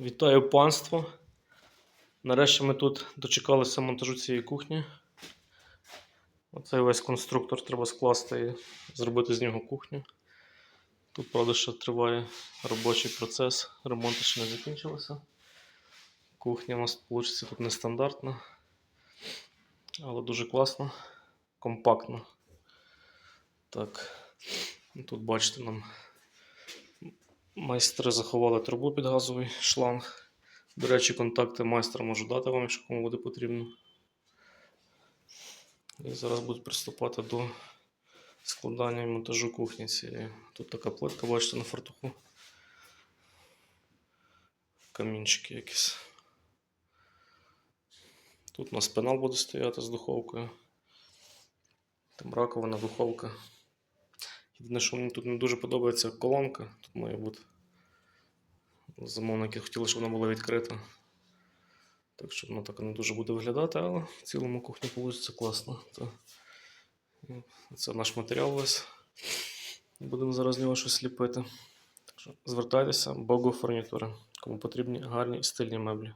Вітаю панство. Нарешті ми тут дочекалися монтажу цієї кухні. Оцей весь конструктор треба скласти і зробити з нього кухню. Тут, правда, ще триває робочий процес. Ремонти ще не закінчилися. Кухня у нас вийде тут нестандартна, але дуже класно, компактно. Так, тут бачите, нам майстри заховали трубу під газовий шланг. До речі, контакти майстра можу дати вам, якщо кому буде потрібно. І зараз будуть приступати до складання і монтажу кухні цієї. Тут така плитка, бачите, на фартуху. Камінчики якісь. Тут у нас пенал буде стояти з духовкою. Там раковина, духовка. Єдине, що мені тут не дуже подобається колонка. Тут має бути. Замовники хотіли, щоб вона була відкрита. Так що воно так не дуже буде виглядати, але в цілому кухня вийде класно. То... Це наш матеріал весь. Будемо зараз з нього щось ліпити. Так що звертайтеся, Богу фурнітури, кому потрібні гарні і стильні меблі.